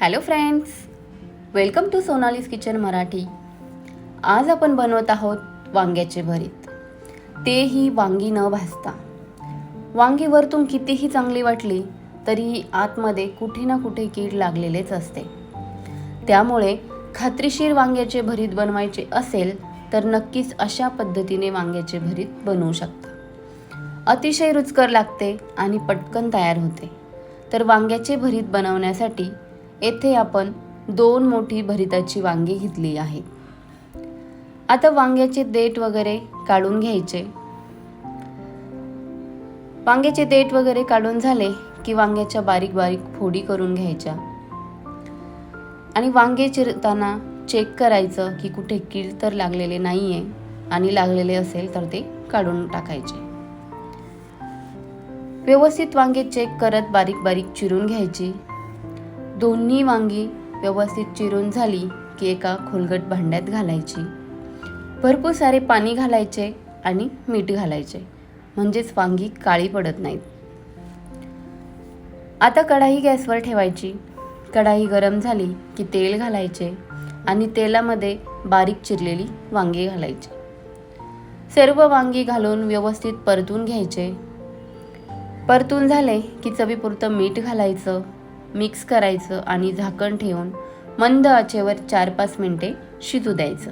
Hello friends welcome to Sonali's kitchen Marathi आज आपण बनवत आहोत वांग्याचे भरीत. तेही वांगी न भाजता. वांगी वरतून कितीही चांगली वाटली तरीही आतमध्ये कुठे ना कुठे कीड लागलेलेच असते. त्यामुळे खात्रीशीर वांग्याचे भरीत बनवायचे असेल तर नक्कीच अशा पद्धतीने वांग्याचे भरीत बनवू शकता. अतिशय रुचकर लागते आणि पटकन तयार होते. तर वांग्याचे भरीत बनवण्यासाठी येथे आपण दोन मोठी भरिताची वांगी घेतली आहेत आता वांग्याचे देठ वगैरे काढून घ्यायचे. वांग्याचे देठ वगैरे काढून झाले की वांग्याच्या बारीक बारीक फोडी करून घ्यायच्या. आणि वांगे चिरताना चेक करायचं की कुठे कीड तर लागलेले नाही आहे आणि लागलेले असेल तर ते काढून टाकायचे. व्यवस्थित वांगे चेक करत बारीक बारीक चिरून घ्यायची. दोन्ही वांगी व्यवस्थित चिरून झाली की एका खोलगट भांड्यात घालायची. भरपूर सारे पाणी घालायचे आणि मीठ घालायचे. म्हणजेच वांगी काळी पडत नाहीत. आता कढाई गॅसवर ठेवायची. कढाई गरम झाली की तेल घालायचे आणि तेलामध्ये बारीक चिरलेली वांगी घालायची. सर्व वांगी घालून व्यवस्थित परतून घ्यायचे. परतून झाले की चवीपुरतं मीठ घालायचं. मिक्स करायचं आणि झाकण ठेवून मंद आचेवर चार पाच मिनटे शिजू द्यायचं.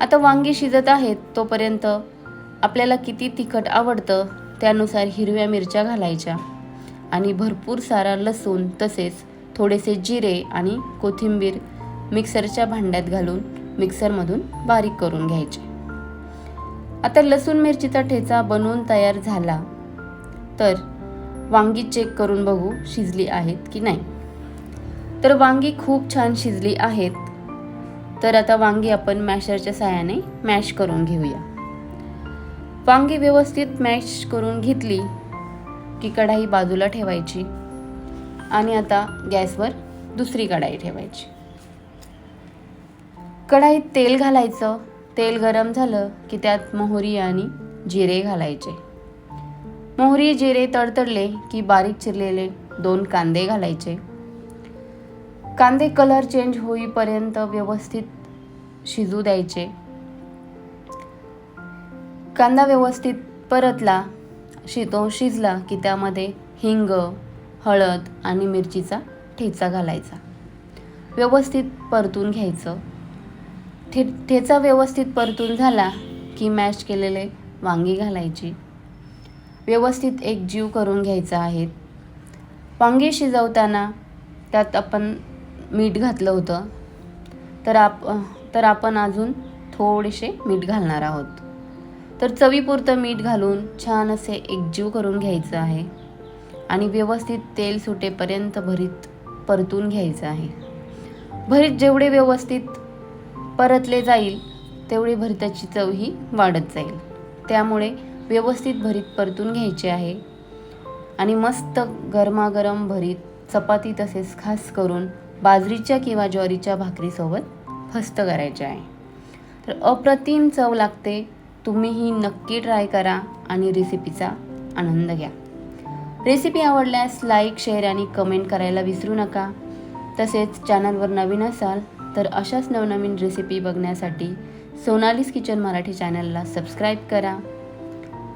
आता वांगी शिजत आहेत तोपर्यंत आपल्याला किती तिखट आवडतं त्यानुसार हिरव्या मिरच्या घालायच्या आणि भरपूर सारा लसूण तसेच थोडेसे जिरे आणि कोथिंबीर मिक्सरच्या भांड्यात घालून मिक्सरमधून बारीक करून घ्यायचे. आता लसूण मिरचीचा ठेचा बनवून तयार झाला तर वांगी चेक करून बघू शिजली आहेत की नाही. तर वांगी खूप छान शिजली आहेत. तर आता वांगी आपण मॅशरच्या साह्याने मॅश करून घेऊया. वांगी व्यवस्थित मॅश करून घेतली की कढाई बाजूला ठेवायची आणि आता गॅसवर दुसरी कढाई ठेवायची. कढाईत तेल घालायचं. तेल गरम झालं की त्यात मोहरी आणि जिरे घालायचे. मोहरी जिरे तडतडले की बारीक चिरलेले दोन कांदे घालायचे. कांदे कलर चेंज होईपर्यंत व्यवस्थित शिजू द्यायचे. कांदा व्यवस्थित परतला शितो शिजला की त्यामध्ये हिंग हळद आणि मिरचीचा ठेचा घालायचा. व्यवस्थित परतून घ्यायचं. ठे ठेचा व्यवस्थित परतून झाला की मॅश केलेले वांगी घालायची. व्यवस्थित एक जीव करून घ्यायचा आहे. वांगे शिजवताना त्यात आपण मीठ घातलं होतं. तर आप तर आपण अजून थोडेसे मीठ घालणार आहोत. तर चवीपुरतं मीठ घालून छान असे एकजीव करून घ्यायचं आहे. आणि व्यवस्थित तेल सुटेपर्यंत भरीत परतून घ्यायचं आहे. भरीत जेवढे व्यवस्थित परतले जाईल तेवढी भरीताची चव ही वाढत जाईल. त्यामुळे व्यवस्थित भरीत परतून घ्यायचे आहे. आणि मस्त गरमागरम भरीत चपाती तसेच खास करून बाजरीच्या किंवा ज्वारीच्या भाकरीसोबत फस्त करायचे आहे. तर अप्रतिम चव लागते. तुम्हीही नक्की ट्राय करा आणि रेसिपीचा आनंद घ्या. रेसिपी आवडल्यास लाईक शेअर आणि कमेंट करायला विसरू नका. तसेच चॅनलवर नवीन असाल तर अशाच नवनवीन रेसिपी बघण्यासाठी सोनालीस किचन मराठी चॅनलला सबस्क्राईब करा.